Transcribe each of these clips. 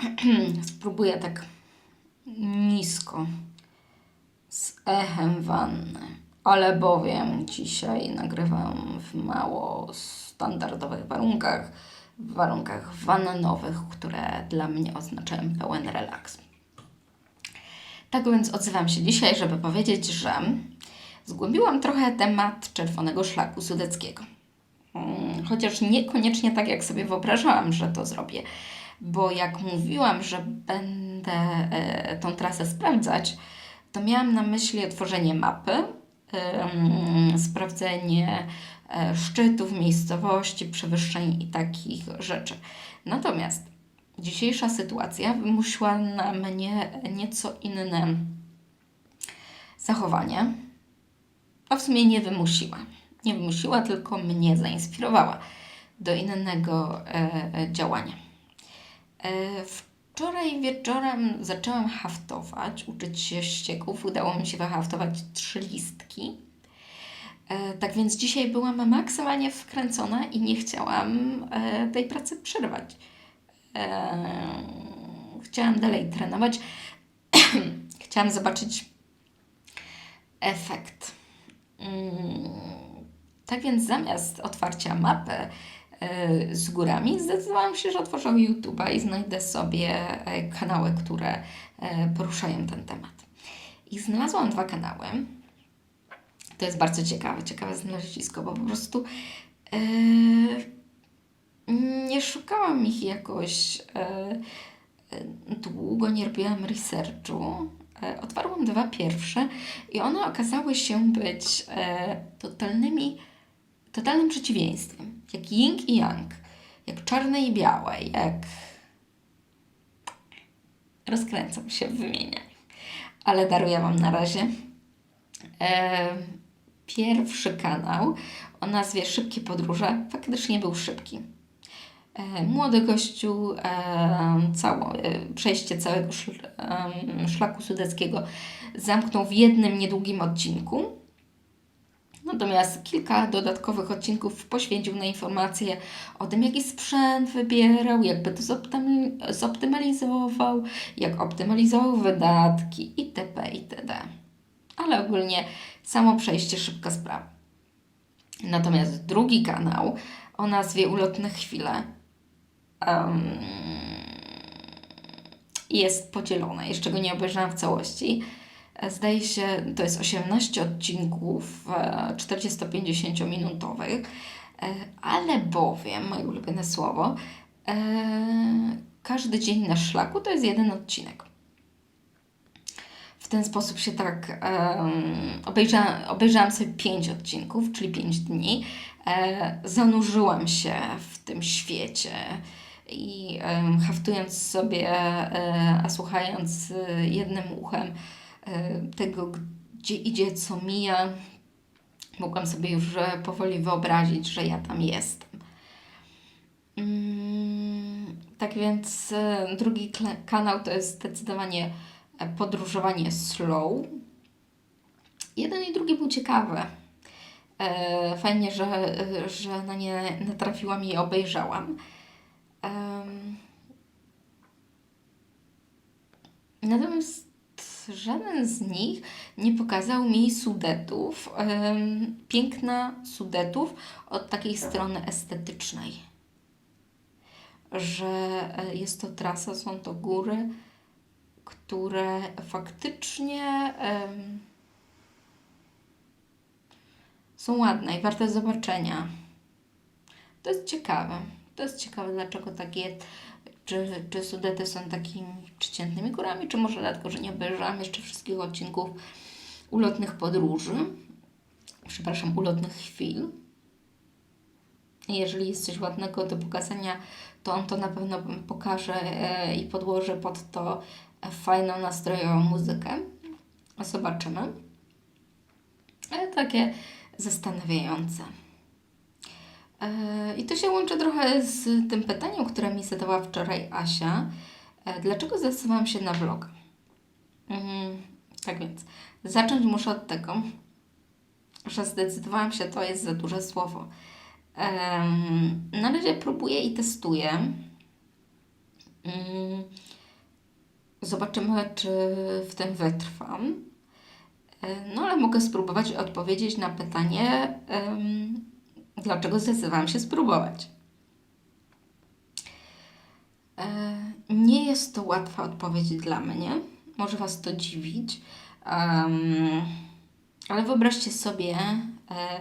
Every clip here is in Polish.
Spróbuję tak nisko z echem wanny, ale bowiem dzisiaj nagrywam w mało standardowych warunkach, w warunkach wannowych, które dla mnie oznaczają pełen relaks. Tak więc odzywam się dzisiaj, żeby powiedzieć, że zgłębiłam trochę temat czerwonego szlaku sudeckiego. Chociaż niekoniecznie tak, jak sobie wyobrażałam, że to zrobię, bo jak mówiłam, że będę e, tą trasę sprawdzać, to miałam na myśli otworzenie mapy, sprawdzenie e, szczytów, miejscowości, przewyższeń i takich rzeczy. Natomiast dzisiejsza sytuacja wymusiła na mnie nieco inne zachowanie. A w sumie nie wymusiła. Nie wymusiła, tylko mnie zainspirowała do innego e, e, działania. E, wczoraj wieczorem zaczęłam haftować, uczyć się ścieków. Udało mi się wyhaftować trzy listki. E, tak więc dzisiaj byłam maksymalnie wkręcona i nie chciałam e, tej pracy przerwać. E, chciałam dalej trenować. chciałam zobaczyć efekt. Mm, Tak więc zamiast otwarcia mapy e, z górami, zdecydowałam się, że otworzę YouTube'a i znajdę sobie e, kanały, które e, poruszają ten temat. I znalazłam dwa kanały. To jest bardzo ciekawe, ciekawe znalezisko, bo po prostu e, nie szukałam ich jakoś e, długo, nie robiłam researchu. Otwarłam dwa pierwsze i one okazały się być totalnymi, totalnym przeciwieństwem. Jak yin i yang, jak czarne i białe, jak... Rozkręcam się w wymienianiu, ale daruję Wam na razie. E, pierwszy kanał o nazwie Szybkie Podróże faktycznie był szybki. E, Młody gościu e, cało, e, przejście całego szl, em, szlaku sudeckiego zamknął w jednym niedługim odcinku. Natomiast kilka dodatkowych odcinków poświęcił na informacje o tym, jaki sprzęt wybierał, jakby to zoptymalizował, jak optymalizował wydatki itp. itd. Ale ogólnie samo przejście szybka sprawa. Natomiast drugi kanał o nazwie Ulotne Chwile em, jest podzielone. Jeszcze go nie obejrzałam w całości. E, Zdaje się, to jest 18 odcinków e, 40-50 minutowych, e, ale bowiem, moje ulubione słowo, e, każdy dzień na szlaku to jest jeden odcinek. W ten sposób się tak obejrzałam, obejrzałam sobie 5 odcinków, czyli 5 dni. E, zanurzyłam się w tym świecie i haftując sobie, e, a słuchając e, jednym uchem e, tego, gdzie idzie, co mija, mogłam sobie już e, powoli wyobrazić, że ja tam jestem. Mm, tak więc e, drugi kanał to jest zdecydowanie e, podróżowanie slow. Jeden i drugi był ciekawy. E, Fajnie, że, e, że na nie natrafiłam i obejrzałam. Natomiast żaden z nich nie pokazał mi Sudetów, piękna Sudetów od takiej strony estetycznej. Że e, jest to trasa, są to góry, które faktycznie są ładne i warte zobaczenia. To jest ciekawe. To jest ciekawe, dlaczego tak jest. Czy, czy Sudety są takimi przeciętnymi górami, czy może dlatego, że nie obejrzałam jeszcze wszystkich odcinków ulotnych podróży. Przepraszam, ulotnych chwil. Jeżeli jest coś ładnego do pokazania, to on to na pewno pokaże e, i podłoży pod to fajną, nastrojową muzykę. Zobaczymy. Ale takie zastanawiające. E, I to się łączy trochę z tym pytaniem, które mi zadała wczoraj Asia. E, Dlaczego zdecydowałam się na vlog? Mhm, tak więc, zacząć muszę od tego, że zdecydowałam się, to jest za duże słowo, na razie próbuję i testuję. Mm, Zobaczymy, czy w tym wytrwam. E, No ale mogę spróbować odpowiedzieć na pytanie, dlaczego zdecydowałam się spróbować. E, Nie jest to łatwa odpowiedź dla mnie. Może Was to dziwić. Ale wyobraźcie sobie, e,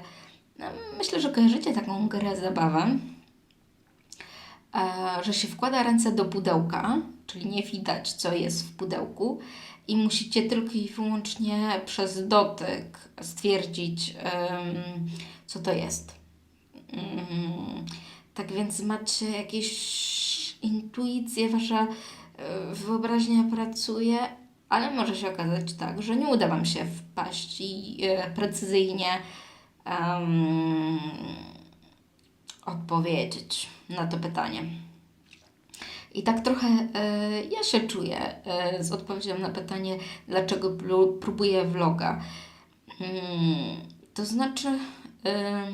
myślę, że kojarzycie taką grę, zabawę, e, że się wkłada ręce do pudełka, czyli nie widać, co jest w pudełku, i musicie tylko i wyłącznie przez dotyk stwierdzić, co to jest. Mm, tak więc macie jakieś intuicje, wasza e, wyobraźnia pracuje, ale może się okazać tak, że nie uda Wam się wpaść i e, precyzyjnie em, odpowiedzieć na to pytanie. I tak trochę e, ja się czuję e, z odpowiedzią na pytanie, dlaczego próbuję vloga. Mm, to znaczy, e,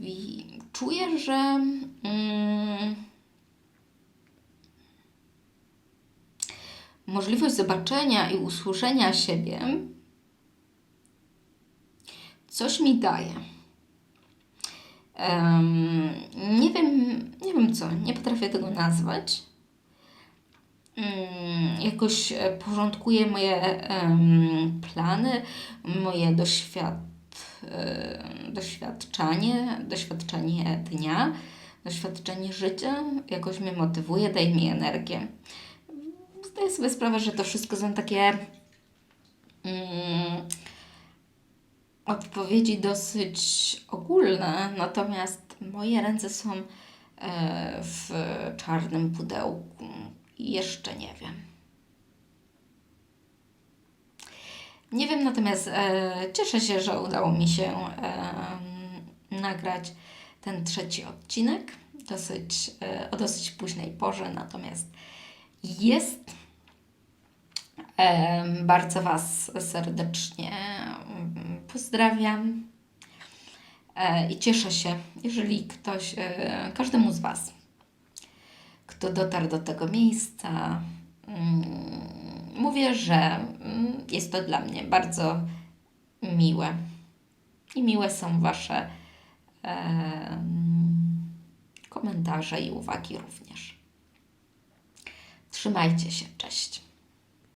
wi- czuję, że mm, możliwość zobaczenia i usłyszenia siebie coś mi daje. Em, nie wiem, nie wiem co, nie potrafię tego nazwać. Mm, jakoś e, porządkuję moje em, plany, moje doświad, e, doświadczenie, doświadczenie dnia, doświadczenie życia. Jakoś mnie motywuje, daje mi energię. Zdaję sobie sprawę, że to wszystko są takie mm, odpowiedzi dosyć ogólne, natomiast moje ręce są e, w czarnym pudełku jeszcze nie wiem. Nie wiem, natomiast e, cieszę się, że udało mi się e, nagrać ten trzeci odcinek dosyć, e, o dosyć późnej porze, natomiast jest. Em, Bardzo Was serdecznie mm, pozdrawiam E, i cieszę się, jeżeli ktoś, e, każdemu z Was, kto dotarł do tego miejsca, mm, mówię, że jest to dla mnie bardzo miłe. I miłe są Wasze em, komentarze i uwagi również. Trzymajcie się, cześć.